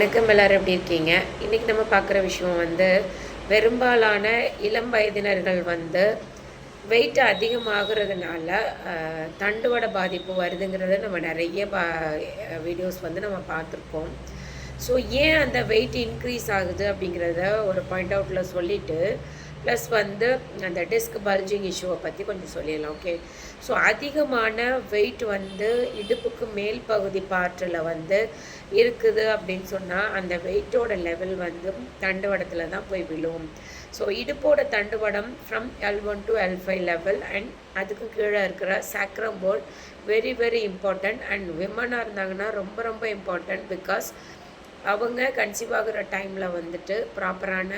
வணக்கம் எல்லாரும் எப்படி இருக்கீங்க? இன்றைக்கி நம்ம பார்க்குற விஷயம் வந்து பெரும்பாலான இளம் வயதினர்கள் வந்து வெயிட் அதிகமாகிறதுனால தண்டுவட பாதிப்பு வருதுங்கிறத நம்ம நிறைய பா வீடியோஸ் வந்து நம்ம பார்த்துருக்கோம். ஸோ ஏன் அந்த வெயிட் இன்க்ரீஸ் ஆகுது அப்படிங்கிறத ஒரு பாயிண்ட் அவுட்டில் சொல்லிவிட்டு ப்ளஸ் வந்து அந்த டிஸ்க் பல்ஜிங் இஷ்யூவை பற்றி கொஞ்சம் சொல்லிடலாம் ஓகே ஸோ அதிகமான வெயிட் வந்து இடுப்புக்கு மேல் பகுதி பாற்றில் வந்து இருக்குது அப்படின்னு சொன்னால் அந்த வெயிட்டோட லெவல் வந்து தண்டுவடத்தில் தான் போய் விழும். ஸோ இடுப்போட தண்டுவடம் from L one to L five level and அதுக்கு கீழே இருக்கிற சாக்ரம் போல் வெரி வெரி இம்பார்ட்டண்ட் அண்ட் விமனாக இருந்தாங்கன்னா ரொம்ப ரொம்ப இம்பார்ட்டண்ட் பிகாஸ் அவங்க கன்சீவ் ஆகிற டைமில் வந்துட்டு ப்ராப்பரான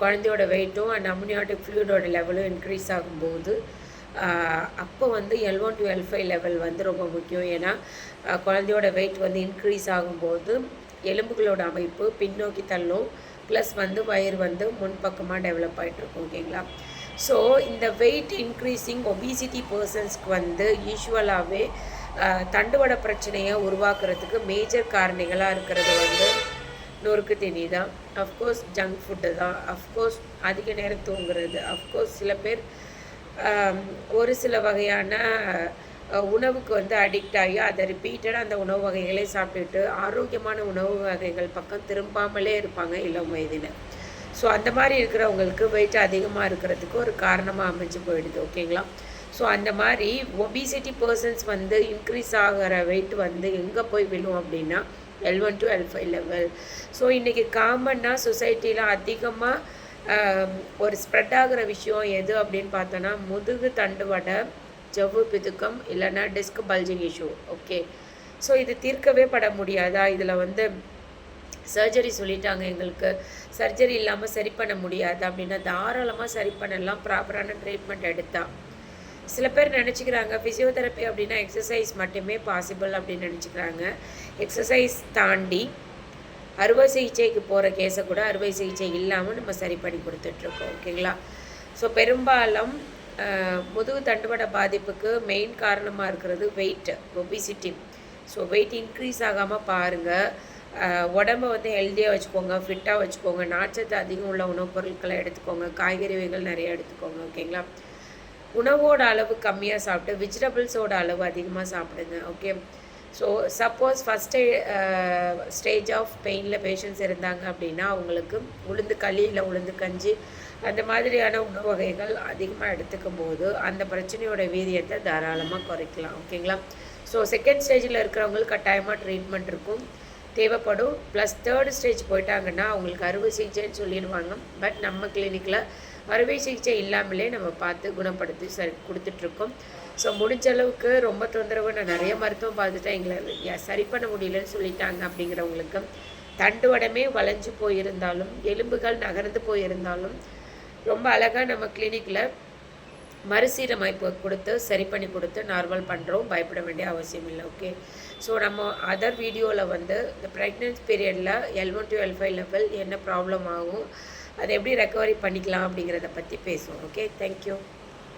குழந்தையோட வெயிட்டும் அண்ட் அம்னியாட்டிக் ஃப்ளூயிடோட லெவலும் இன்க்ரீஸ் ஆகும்போது அப்போ வந்து L one to L five level வந்து ரொம்ப முக்கியம். ஏன்னா குழந்தையோட வெயிட் வந்து இன்க்ரீஸ் ஆகும்போது எலும்புகளோட அமைப்பு பின்னோக்கி தள்ளும். ப்ளஸ் வந்து வயிறு வந்து முன்பக்கமாக டெவலப் ஆகிட்டுருக்கும் ஓகேங்களா? ஸோ இந்த வெயிட் இன்க்ரீஸிங் ஒபிசிட்டி பர்சன்ஸ்க்கு வந்து யூஸ்வலாகவே தண்டுவட பிரச்சனையை உருவாக்குறதுக்கு மேஜர் காரணிகளாக இருக்கிறது வந்து நொறுக்கு தீனி தான் அஃப்கோர்ஸ் ஜங்க் ஃபுட்டு தான். அஃப்கோர்ஸ் அதிக நேரம் தூங்குறது. அஃப்கோர்ஸ் சில பேர் ஒரு சில வகையான உணவுக்கு வந்து அடிக்ட் ஆகி அதை ரிப்பீட்டடாக அந்த உணவு வகைகளை சாப்பிட்டுட்டு ஆரோக்கியமான உணவு வகைகள் பக்கம் திரும்பாமலே இருப்பாங்க இளம் வயதினர் ஸோ அந்த மாதிரி இருக்கிறவங்களுக்கு வெயிட் அதிகமாக இருக்கிறதுக்கு ஒரு காரணமாக அமைஞ்சு போயிடுது ஓகேங்களா? ஸோ அந்த மாதிரி ஒபிசிட்டி பர்சன்ஸ் வந்து இன்க்ரீஸ் ஆகிற வெயிட் வந்து எங்கே போய் விழும் அப்படின்னா L one to L five level so இன்றைக்கி காமனாக சொசைட்டியில் அதிகமாக ஒரு ஸ்ப்ரெட் ஆகிற விஷயம் எது அப்படின்னு பார்த்தோன்னா முதுகு தண்டுவடை ஜவ்வு பிதுக்கம் இல்லைன்னா disc bulging issue okay so இது தீர்க்கவே பட முடியாதா? இதில் வந்து சர்ஜரி சொல்லிட்டாங்க எங்களுக்கு. சர்ஜரி இல்லாமல் சரி பண்ண முடியாது? அப்படின்னா தாராளமாக சரி பண்ணலாம். ப்ராப்பரான ட்ரீட்மெண்ட் எடுத்தால் சில பேர் நினச்சிக்கிறாங்க ஃபிசியோதெரப்பி அப்படின்னா எக்ஸசைஸ் மட்டுமே பாசிபிள் அப்படின்னு நினச்சிக்கிறாங்க. எக்ஸசைஸ் தாண்டி அறுவை சிகிச்சைக்கு போகிற கேஸை கூட அறுவை சிகிச்சை இல்லாமல் நம்ம சரி பண்ணி கொடுத்துட்ருக்கோம் ஓகேங்களா ஸோ பெரும்பாலும் முதுகு தண்டுவட பாதிப்புக்கு மெயின் காரணமாக இருக்கிறது weight obesity so weight increase ஆகாமல் பாருங்கள் உடம்ப வந்து ஹெல்த்தியாக வச்சுக்கோங்க ஃபிட்டாக வச்சுக்கோங்க. நார்ச்சத்து அதிகம் உள்ள உணவுப் பொருட்களை எடுத்துக்கோங்க. காய்கறி வகைகள் நிறைய எடுத்துக்கோங்க ஓகேங்களா உணவோட அளவு கம்மியாக சாப்பிட்டு வெஜிடபிள்ஸோட அளவு அதிகமாக சாப்பிடுங்க okay so suppose first stage of பெயினில் patients இருந்தாங்க அப்படின்னா அவங்களுக்கு உளுந்து களி இல்லை உளுந்து கஞ்சி அந்த மாதிரியான உணவு வகைகள் அதிகமாக எடுத்துக்கும் போது அந்த பிரச்சனையோட வீரியத்தை தாராளமாக குறைக்கலாம் ஓகேங்களா ஸோ செகண்ட் ஸ்டேஜில் இருக்கிறவங்களுக்கு கட்டாயமாக ட்ரீட்மெண்ட் இருக்கும். தேவைப்படும். ப்ளஸ் தேர்ட் ஸ்டேஜ் போயிட்டாங்கன்னா அவங்களுக்கு அறுவை சிகிச்சைன்னு சொல்லிடுவாங்க. பட் நம்ம கிளினிக்கில் அறுவை சிகிச்சை இல்லாமலே நம்ம பார்த்து குணப்படுத்தி சரி கொடுத்துட்ருக்கோம். ஸோ முடிஞ்ச அளவுக்கு ரொம்ப தொந்தரவு நான் நிறைய மருத்துவம் பார்த்துட்டேன். எங்களை சரி பண்ண முடியலன்னு சொல்லிட்டாங்க அப்படிங்கிறவங்களுக்கு தண்டு வடமே வளைஞ்சு போயிருந்தாலும் எலும்புகள் நகர்ந்து போயிருந்தாலும் ரொம்ப அழகாக நம்ம கிளினிக்கில் மறுசீரமைப்பு கொடுத்து சரி பண்ணி கொடுத்து நார்மல் பண்ணுறோம் பயப்பட வேண்டிய அவசியம் இல்லை ஓகே ஸோ நம்ம அதர் வீடியோவில் வந்து இந்த ப்ரெக்னென்சி பீரியடில் L one to L five level என்ன ப்ராப்ளம் ஆகும் அதை எப்படி ரெக்கவரி பண்ணிக்கலாம் அப்படிங்கிறத பற்றி பேசுவோம் ஓகே தேங்க்யூ